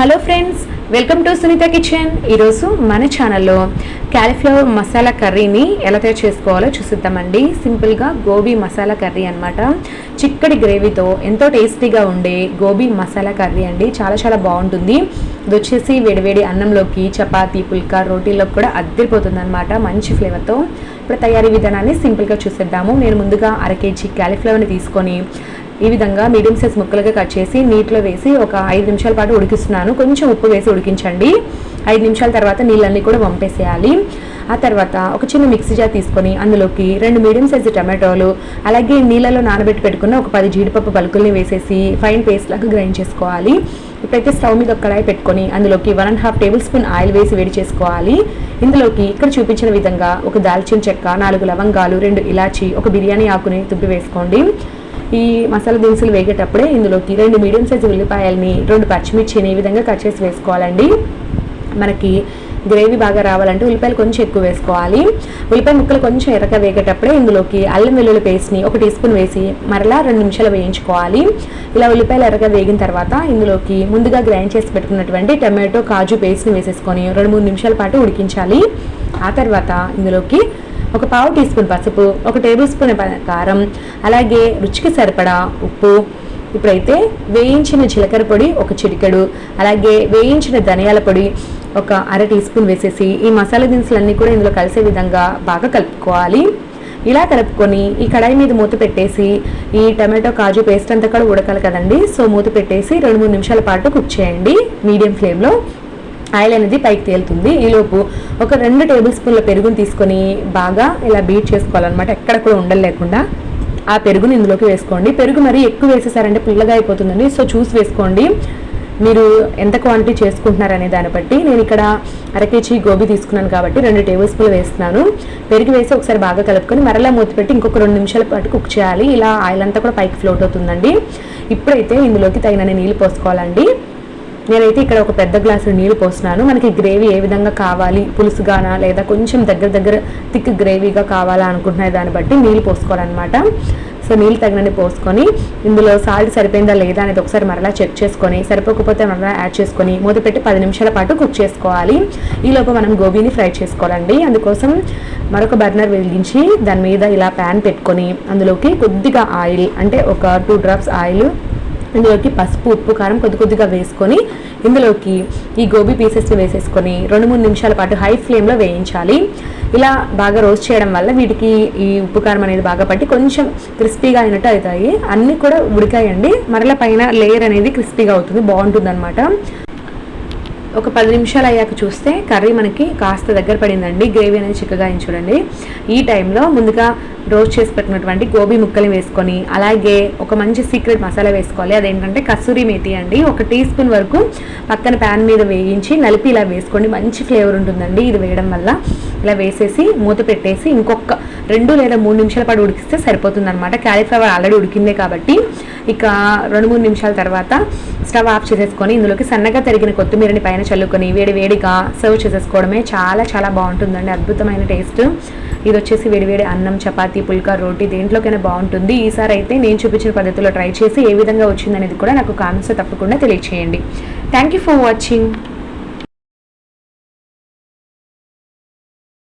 Hello friends welcome to Sunitha kitchen ఈరోజు మన ఛానల్లో క్యాలీఫ్లవర్ మసాలా కర్రీని ఎలా తయారు చేసుకోవాలో చూసిద్దామండి. సింపుల్గా గోబీ మసాలా కర్రీ అనమాట చిక్కటి గ్రేవీతో ఎంతో టేస్టీగా ఉండే గోబీ మసాలా కర్రీ అండి. చాలా చాలా బాగుంటుంది. ఇది వచ్చేసి వేడివేడి అన్నంలోకి చపాతీ పుల్కా రోటీలోకి కూడా అద్దరిపోతుంది అనమాట మంచి ఫ్లేవర్తో ఇప్పుడు తయారీ విధానాన్ని సింపుల్గా చూసేద్దాము. నేను ముందుగా అర కేజీ క్యాలీఫ్లవర్ని తీసుకొని ఈ విధంగా మీడియం సైజ్ ముక్కలుగా కట్ చేసి నీటిలో వేసి ఒక ఐదు నిమిషాల పాటు ఉడికిస్తున్నాను. కొంచెం ఉప్పు వేసి ఉడికించండి. ఐదు నిమిషాల తర్వాత నీళ్ళన్నీ కూడా వంపేసేయాలి. ఆ తర్వాత ఒక చిన్న మిక్సీ జార్ తీసుకొని అందులోకి రెండు మీడియం సైజు టమాటోలు అలాగే నీళ్ళలో నానబెట్టి పెట్టుకున్న ఒక పది జీడిపప్పు పలుకుల్ని వేసేసి ఫైన్ పేస్ట్ లాగా గ్రైండ్ చేసుకోవాలి. ఇప్పుడైతే స్టవ్ మీద ఒక కడాయి పెట్టుకొని అందులోకి one and half tablespoon oil వేసి వేడి చేసుకోవాలి. ఇందులోకి ఇక్కడ చూపించిన విధంగా ఒక దాల్చిన చెక్క నాలుగు లవంగాలు రెండు ఇలాచి ఒక బిర్యానీ ఆకుని తుప్పి వేసుకోండి. ఈ మసాలా దినుసులు వేగేటప్పుడే ఇందులోకి రెండు మీడియం సైజు ఉల్లిపాయల్ని రెండు పచ్చిమిర్చిని ఈ విధంగా కట్ చేసి వేసుకోవాలండి. మనకి గ్రేవీ బాగా రావాలంటే ఉల్లిపాయలు కొంచెం ఎక్కువ వేసుకోవాలి. ఉల్లిపాయ ముక్కలు కొంచెం ఎర్రగా వేగేటప్పుడే ఇందులోకి అల్లం వెల్లుల్లి పేస్ట్ని ఒక టీ స్పూన్ వేసి మరలా రెండు నిమిషాలు వేయించుకోవాలి. ఇలా ఉల్లిపాయలు ఎర్రగా వేగిన తర్వాత ఇందులోకి ముందుగా గ్రైండ్ చేసి పెట్టుకున్నటువంటి టమాటో కాజు పేస్ట్ని వేసేసుకొని రెండు మూడు నిమిషాల పాటు ఉడికించాలి. ఆ తర్వాత ఇందులోకి ఒక పావు టీ స్పూన్ పసుపు ఒక టేబుల్ స్పూన్ కారం అలాగే రుచికి సరిపడా ఉప్పు. ఇప్పుడైతే వేయించిన జీలకర్ర పొడి ఒక చిటికెడు అలాగే వేయించిన ధనియాల పొడి ఒక అర టీ స్పూన్ వేసేసి ఈ మసాలా దినుసులన్నీ కూడా ఇందులో కలిసే విధంగా బాగా కలుపుకోవాలి. ఇలా కలుపుకొని ఈ కడాయి మీద మూత పెట్టేసి ఈ టమాటో కాజు పేస్ట్ అంతా కూడా ఉడకాలి కదండి. సో మూత పెట్టేసి రెండు మూడు నిమిషాల పాటు కుక్ చేయండి మీడియం ఫ్లేమ్లో. ఆయిల్ అనేది పైకి తేలుతుంది. ఈలోపు ఒక రెండు టేబుల్ స్పూన్ల పెరుగుని తీసుకొని బాగా ఇలా బీట్ చేసుకోవాలన్నమాట. ఎక్కడ కూడా ఉండలు లేకుండా ఆ పెరుగుని ఇందులోకి వేసుకోండి. పెరుగు మరీ ఎక్కువ వేసేసారంటే పుల్లగా అయిపోతుందండి. సో చూసి వేసుకోండి. మీరు ఎంత క్వాంటిటీ చేసుకుంటున్నారనే దాన్ని బట్టి నేను ఇక్కడ అరకేజీ గోబీ తీసుకున్నాను కాబట్టి రెండు టేబుల్ స్పూన్లు వేస్తున్నాను. పెరుగు వేసి ఒకసారి బాగా కలుపుకొని మరలా మూత పెట్టి ఇంకొక రెండు నిమిషాల పాటు కుక్ చేయాలి. ఇలా ఆయిల్ అంతా కూడా పైకి ఫ్లోట్ అవుతుందండి. ఇప్పుడైతే ఇందులోకి తగినన్ని నీళ్ళు పోసుకోవాలండి. నేనైతే ఇక్కడ ఒక పెద్ద గ్లాసు నీళ్ళు పోస్తున్నాను. మనకి గ్రేవీ ఏ విధంగా కావాలి? పులుసుగానా లేదా కొంచెం దగ్గర దగ్గర థిక్ గ్రేవీగా కావాలా అనుకుంటున్న దాన్ని బట్టి నీళ్ళు పోసుకోవాలన్నమాట. సో నీళ్ళు తగినన్ని పోసుకొని ఇందులో సాల్ట్ సరిపోయిందా లేదా అనేది ఒకసారి మరలా చెక్ చేసుకొని సరిపోకపోతే మరలా యాడ్ చేసుకొని మూత పెట్టి పది నిమిషాల పాటు కుక్ చేసుకోవాలి. ఈలోపు మనం గోబీని ఫ్రై చేసుకోవాలండి. అందుకోసం మరొక బర్నర్ వెలిగించి దాని మీద ఇలా ప్యాన్ పెట్టుకొని అందులోకి కొద్దిగా ఆయిల్ అంటే ఒక టూ డ్రాప్స్ ఆయిల్ ఇందులోకి పసుపు ఉప్పు కారం కొద్ది కొద్దిగా వేసుకొని ఇందులోకి ఈ గోబీ పీసెస్ని వేసేసుకొని రెండు మూడు నిమిషాల పాటు హై ఫ్లేమ్లో వేయించాలి. ఇలా బాగా రోస్ట్ చేయడం వల్ల వీటికి ఈ ఉప్పు కారం అనేది బాగా పట్టి కొంచెం క్రిస్పీగా అయినట్టు అవుతాయి. అన్నీ కూడా ఉడికాయండి. మరల పైన లేయర్ అనేది క్రిస్పీగా అవుతుంది బాగుంటుంది ఒక పది నిమిషాలు అయ్యాక చూస్తే కర్రీ మనకి కాస్త దగ్గర పడిందండి. గ్రేవీ అనేది చిక్కగా చూడండి. ఈ టైంలో ముందుగా రోస్ట్ చేసి పెట్టినటువంటి గోబీ ముక్కలు వేసుకొని అలాగే ఒక మంచి సీక్రెట్ మసాలా వేసుకోవాలి. అదేంటంటే కసూరి మేతి అండి. ఒక టీ స్పూన్ వరకు పక్కన ప్యాన్ మీద వేయించి నలిపి ఇలా వేసుకోండి. మంచి ఫ్లేవర్ ఉంటుందండి ఇది వేయడం వల్ల. ఇలా వేసేసి మూత పెట్టేసి ఇంకొక రెండు లేదా మూడు నిమిషాల పాటు ఉడికిస్తే సరిపోతుంది అనమాట క్యాలీఫ్లవర్ ఆల్రెడీ ఉడికిందే కాబట్టి ఇక రెండు మూడు నిమిషాల తర్వాత స్టవ్ ఆఫ్ చేసేసుకొని ఇందులోకి సన్నగా తరిగిన కొత్తిమీరని పైన చల్లుకొని వేడి వేడిగా సర్వ్ చేసేసుకోవడమే చాలా చాలా బాగుంటుందండి. అద్భుతమైన టేస్ట్ ఇది వచ్చేసి వేడివేడి అన్నం చపాతీ పుల్కా రోటీ దేంట్లోకైనా బాగుంటుంది. ఈసారి అయితే నేను చూపించిన పద్ధతిలో ట్రై చేసి ఏ విధంగా వచ్చిందనేది కూడా నాకు కామెంట్స్లో తప్పకుండా తెలియచేయండి. Thank you for watching